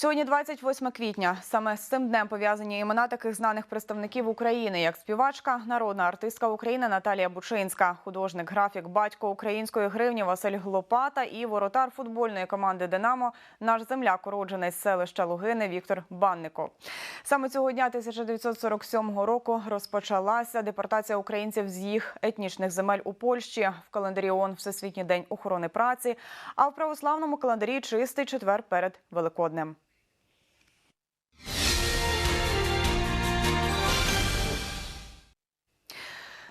Сьогодні 28 квітня. Саме з цим днем пов'язані імена таких знаних представників України, як співачка, народна артистка України Наталія Бучинська, художник, графік, батько української гривні Василь Глопата і воротар футбольної команди Динамо, наш земляк, уроджений з селища Лугини Віктор Банников. Саме цього дня 1947 року розпочалася депортація українців з їх етнічних земель у Польщі. В календарі ООН Всесвітній день охорони праці, а в православному календарі чистий четвер перед Великоднем.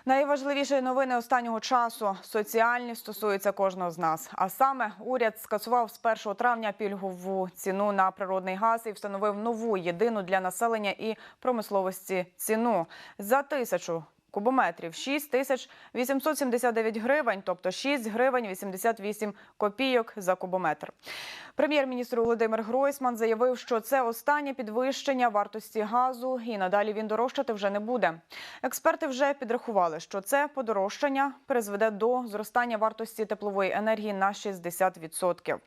Найважливіші новини останнього часу соціальні стосуються кожного з нас. А саме уряд скасував з 1 травня пільгову ціну на природний газ і встановив нову єдину для населення і промисловості ціну за тисячу. Кубометрів 6 тисяч 879 гривень, тобто 6 гривень 88 копійок за кубометр. Прем'єр-міністр Володимир Гройсман заявив, що це останнє підвищення вартості газу, і надалі він дорожчати вже не буде. Експерти вже підрахували, що це подорожчання призведе до зростання вартості теплової енергії на 60%.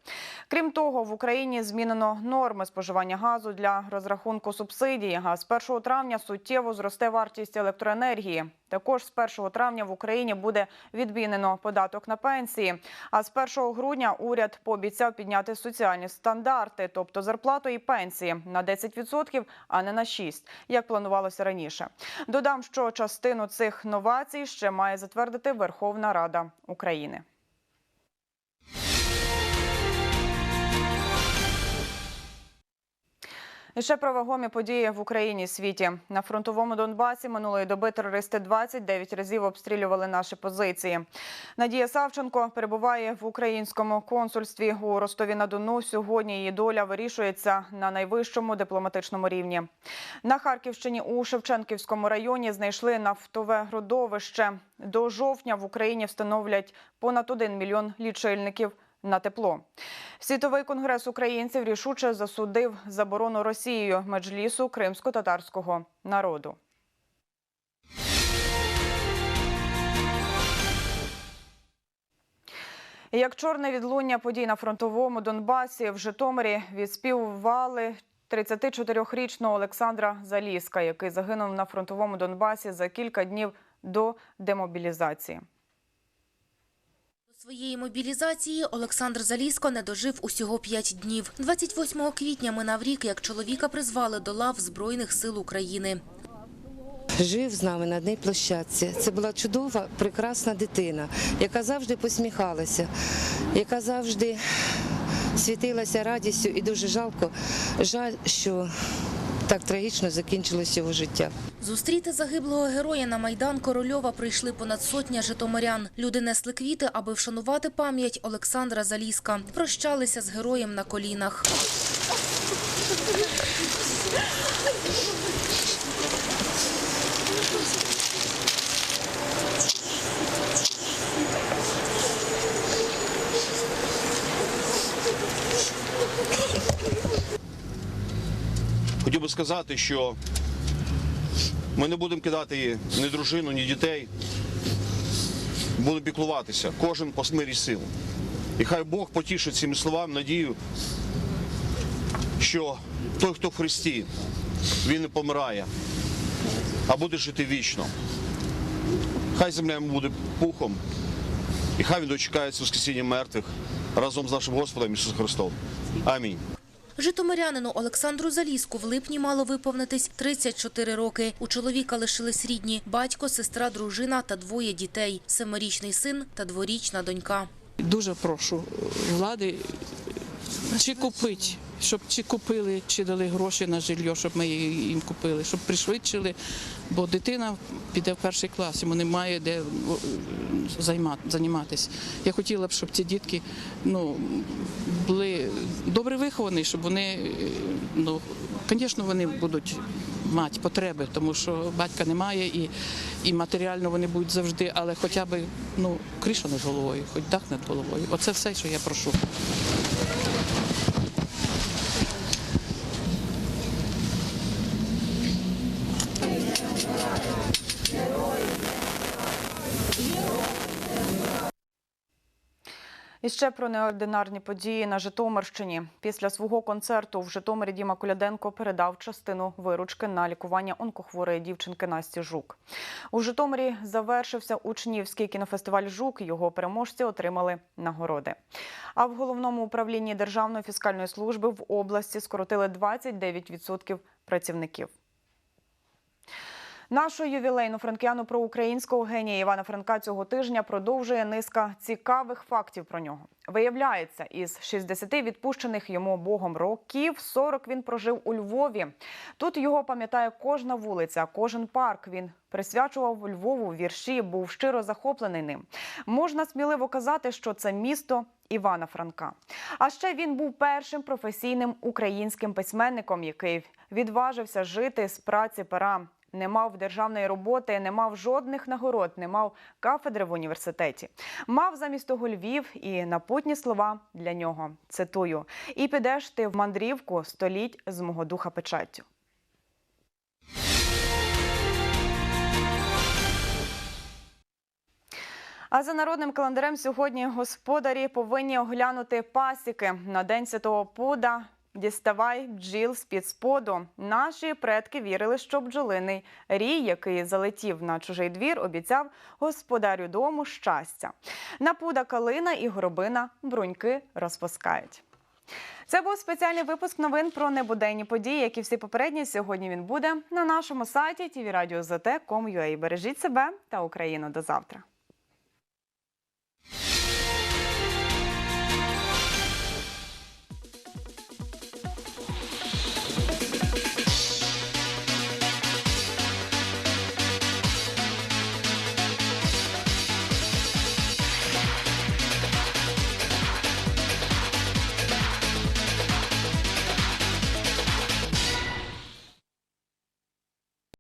Крім того, в Україні змінено норми споживання газу для розрахунку субсидії. А з 1 травня суттєво зросте вартість електроенергії. Також з 1 травня в Україні буде відмінено податок на пенсії. А з 1 грудня уряд пообіцяв підняти соціальні стандарти, тобто зарплату і пенсії на 10%, а не на 6%, як планувалося раніше. Додам, що частину цих новацій ще має затвердити Верховна Рада України. І ще про вагомі події в Україні і світі. На фронтовому Донбасі минулої доби терористи 29 разів обстрілювали наші позиції. Надія Савченко перебуває в українському консульстві у Ростові-на-Дону. Сьогодні її доля вирішується на найвищому дипломатичному рівні. На Харківщині у Шевченківському районі знайшли нафтове родовище. До жовтня в Україні встановлять понад 1 мільйон лічильників на тепло. Світовий конгрес українців рішуче засудив заборону Росією меджлісу кримсько-татарського народу. Як чорне відлуння подій на фронтовому Донбасі в Житомирі відспівували 34-річного Олександра Заліска, який загинув на фронтовому Донбасі за кілька днів до демобілізації. Своєї мобілізації Олександр Заліско не дожив усього п'ять днів. 28 квітня минав рік, як чоловіка призвали до лав Збройних сил України. жив з нами на одній площадці. Це була чудова, прекрасна дитина, яка завжди посміхалася, яка завжди світилася радістю і дуже жалко. Жаль, що так трагічно закінчилось його життя. Зустріти загиблого героя на Майдан Корольова прийшли понад сотня житомирян. Люди несли квіти, аби вшанувати пам'ять Олександра Заліска. Прощалися з героєм на колінах. Хотів би сказати, що ми не будемо кидати ні дружину, ні дітей. Будемо піклуватися, кожен по смирі сил. І хай Бог потішить цими словами надію, що той, хто в Христі, він не помирає, а буде жити вічно. Хай земля йому буде пухом, і хай він дочекається воскресіння мертвих разом з нашим Господом Ісусом Христом. Амінь. Житомирянину Олександру Заліску в липні мало виповнитись 34 роки. У чоловіка лишились рідні – батько, сестра, дружина та двоє дітей – семирічний син та дворічна донька. Дуже прошу влади чи купить, щоб чи купили, чи дали гроші на жилье, щоб ми їм купили, щоб пришвидшили, бо дитина піде в перший клас, йому немає де займатися. Я хотіла б, щоб ці дітки ну, були щоб вони, е, ну, звісно, вони будуть мати потреби, тому що батька немає і, і матеріально вони будуть завжди, але хоча б ну, криша над головою, хоч дах над головою. Оце все, що я прошу. І ще про неординарні події на Житомирщині. Після свого концерту в Житомирі Діма Коляденко передав частину виручки на лікування онкохворої дівчинки Насті Жук. У Житомирі завершився учнівський кінофестиваль Жук. Його переможці отримали нагороди. А в головному управлінні Державної фіскальної служби в області скоротили 29% працівників. Нашу ювілейну франкіану про українського генія Івана Франка цього тижня продовжує низка цікавих фактів про нього. Виявляється, із 60 відпущених йому Богом років 40 він прожив у Львові. Тут його пам'ятає кожна вулиця, кожен парк. Він присвячував Львову вірші, був щиро захоплений ним. Можна сміливо казати, що це місто Івана Франка. А ще він був першим професійним українським письменником, який відважився жити з праці пера. Не мав державної роботи, не мав жодних нагород, не мав кафедри в університеті. Мав замість того Львів і напутні слова для нього. Цитую: І підеш ти в мандрівку століть з мого духа печаттю. А за народним календарем сьогодні господарі повинні оглянути пасіки на день святого пуда. Діставай бджіл з під споду. Наші предки вірили, що бджолиний рій, який залетів на чужий двір, обіцяв господарю дому щастя. На пуда калина і горобина бруньки розпускають. Це був спеціальний випуск новин про небуденні події, як і всі попередні. Сьогодні він буде на нашому сайті tvradio.zt.com.ua. Бережіть себе та Україну до завтра.